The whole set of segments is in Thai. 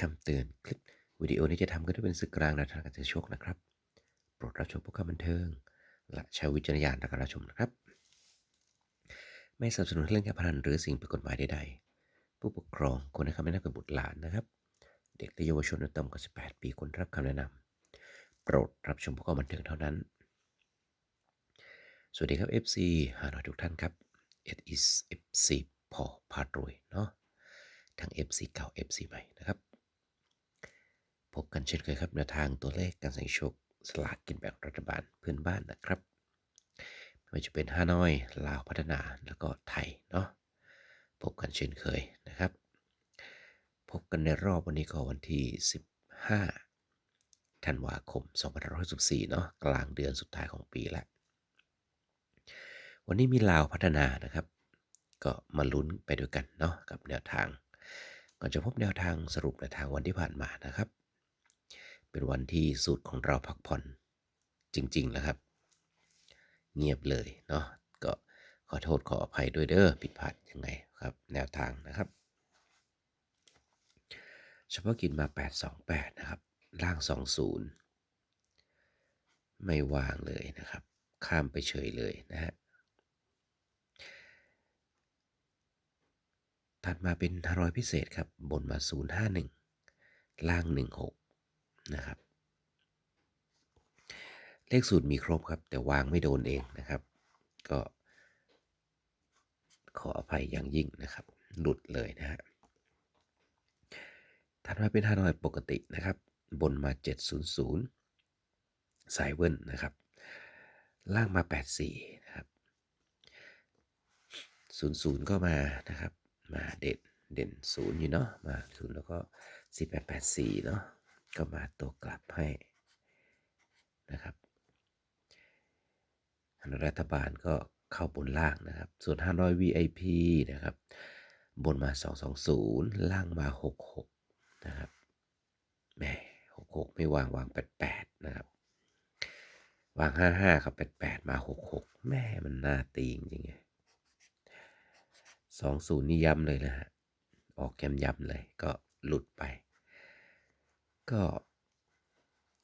คำเตือนคลิปวิดีโอนี้จะทำขึ้เป็นสื่อกลางในทางการเสี่ยงโชคนะครับ โปรดรับชมพื่อความบันเทิง และใช้วิจารณญาณในการรับชมนะครับ ไม่สนับสนุนให้เล่นการพนันหรือสิ่งผิดกฎหมายใดๆ ผู้ปกครองควรให้คำแนะนำกับบุตรหลานนะครับ เด็กและเยาวชนต่ำกว่า 18 ปีควรรับคำแนะนำโปรดรับชมพื่อความบันเทิงเท่านั้น สวัสดีครับ FC หาหน่อยทุกท่านครับ it is FC พอพารวยเนาะทั้ง FC เก่า FC ใหม่นะครับ พบกันเช่นเคยครับแนวทางตัวเลขการเสี่ยงโชคสลากกินแบ่งรัฐบาลเพื่อนบ้านนะครับไม่ว่าจะเป็นฮานอยลาวพัฒนาแล้วก็ไทยเนาะพบกันเช่นเคยนะครับ พบกันในรอบวันนี้ก็วันที่ 15 ธันวาคม 2564เนาะกลางเดือนสุดท้ายของปีแล้ววันนี้มีลาวพัฒนานะครับ ก็มาลุ้นไปด้วยกันเนาะกับแนวทางก่อนจะพบแนวทางสรุปในทางวันที่ผ่านมานะครับ เป็นวันที่สูตรของเราพักผ่อนจริงๆแล้วครับ เงียบเลยเนาะก็ขอโทษขออภัยด้วยเด้อผิดพลาดยังไงครับ แนวทางนะครับ เฉพาะกินมา 828 นะครับ ล่าง 20 ไม่วางเลยนะครับ ข้ามไปเฉยเลยนะฮะถัดมาเป็นฮารอยพิเศษครับ บนมา 051 ล่าง 16 นะครับ เลขสูตรมีครบครับ แต่วางไม่โดนเองนะครับ ก็ ขออภัยอย่างยิ่งนะครับ หลุดเลยนะฮะถัดมาเป็นฮานอยปกตินะครับ บนมา 700 สายเวิร์นนะครับ ล่างมา 84 นะครับ 00 ก็มานะครับ มาเด่นเด่นศูนย์อยู่เนาะมาศูนย์แล้วก็4884 เนาะ ก็มาตัวกลับให้นะครับรัฐบาลก็เข้าบนล่างนะครับ ส่วน 500 VIP นะครับ บนมา 220 ล่างมา 66 นะครับแหม66 ไม่วางวาง 88 นะครับ วาง 55ครับ 88 มา 66 แม่มันน่าตีจริงๆ20 นี่ย้ำเลยนะฮะ ออกแกมย้ำเลยก็หลุดไป ก็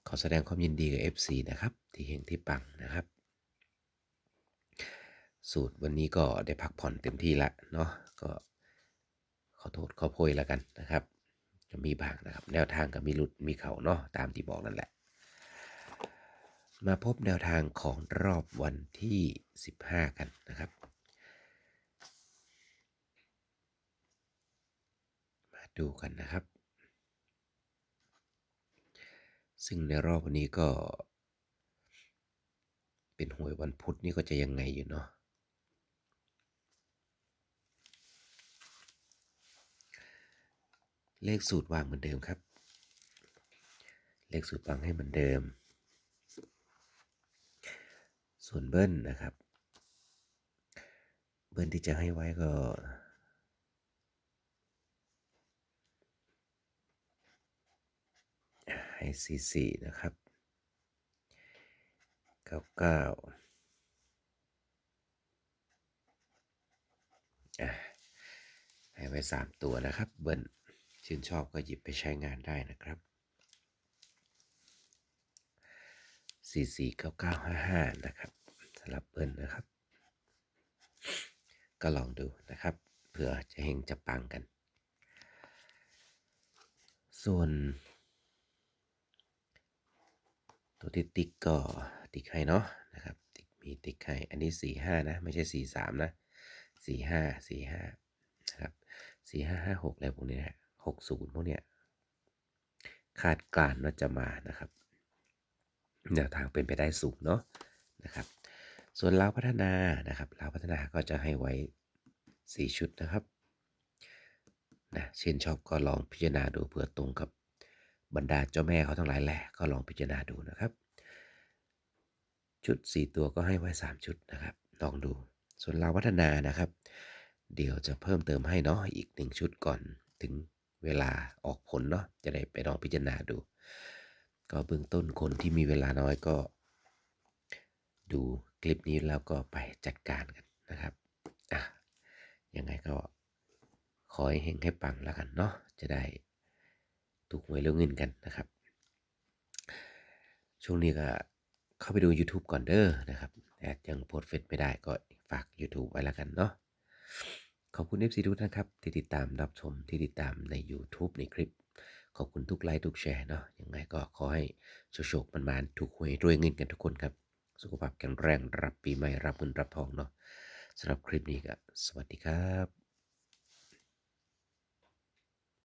ขอแสดงความยินดีกับ FC นะครับ ที่เฮงที่ปังนะครับ สูตรวันนี้ก็ได้พักผ่อนเต็มที่ละเนาะก็ขอโทษขอโพยแล้วกันนะครับ จะมีบางนะครับ แนวทางก็มีหลุดมีเขาเนาะตามที่บอกนั่นแหละ มาพบแนวทางของรอบวันที่ 15 กันนะครับมาดูกันนะครับ ซึ่งในรอบวันนี้ก็ เป็นหวยวันพุธนี่ก็จะยังไงอยู่เนาะเลขสูตรวางเหมือนเดิมครับ เลขสูตรวางให้เหมือนเดิม ส่วนเบิ้ลนะครับ เบิ้ลที่จะให้ไว้ก็ ให้สี่สี่นะครับเก้าเก้าอะให้ไว้สามตัวนะครับ เบิ้ลชื่นชอบก็หยิบไปใช้งานได้นะครับสี่สี่เก้าเก้าห้าห้านะครับสำหรับเบิ้ลนะครับ ก็ลองดูนะครับ เผื่อจะเฮงจะปังกัน ส่วน ตัวที่ติ๊กก็ติ๊กให้เนาะนะครับ ติ๊กมีติ๊กให้ อันนี้สี่ห้านะ ไม่ใช่สี่สามนะสี่ห้าสี่ห้านะครับสี่ห้าห้าหกอะไรพวกนี้นะหกศูนย์พวกเนี้ยคาดการณ์ว่าจะมานะครับแนวทางเป็นไปได้สูงเนาะนะครับ ส่วนลาวพัฒนานะครับลาวพัฒนาก็จะให้ไว้สี่ชุดนะครับนะเช่นชอบก็ลองพิจารณาดูเผื่อตรงกับ บรรดาเจ้าแม่เขาทั้งหลายแหละก็ลองพิจารณาดูนะครับ ชุด 4 ตัวก็ให้ไว้ 3 ชุดนะครับ ลองดู ส่วนเราวพัฒนานะครับ เดี๋ยวจะเพิ่มเติมให้เนาะอีก 1 ชุดก่อนถึงเวลาออกผลเนาะจะได้ไปลองพิจารณาดู ก็เบื้องต้นคนที่มีเวลาน้อยก็ ดูคลิปนี้แล้วก็ไปจัดการกันนะครับอะยังไงก็ขอให้เฮงให้ปังแล้วกันเนาะจะได้ ถูกหวยเรื่องเงินกันนะครับ ช่วงนี้ก็เข้าไปดู YouTube ก่อนเด้อนะครับแต่ยังโพสเฟซไม่ได้ก็ฝาก YouTube ไว้แล้วกันเนาะขอบคุณ FC ทุกท่านครับที่ติดตามรับชมที่ติดตามใน YouTube ในคลิป ขอบคุณทุกไลค์ทุกแชร์เนาะยังไงก็ขอให้โชคๆมันมานๆถูกหวยรวยเงินกันทุกคนครับ สุขภาพแข็งแรงรับปีใหม่รับเงินรับทองเนาะสำหรับคลิปนี้ก็สวัสดีครับ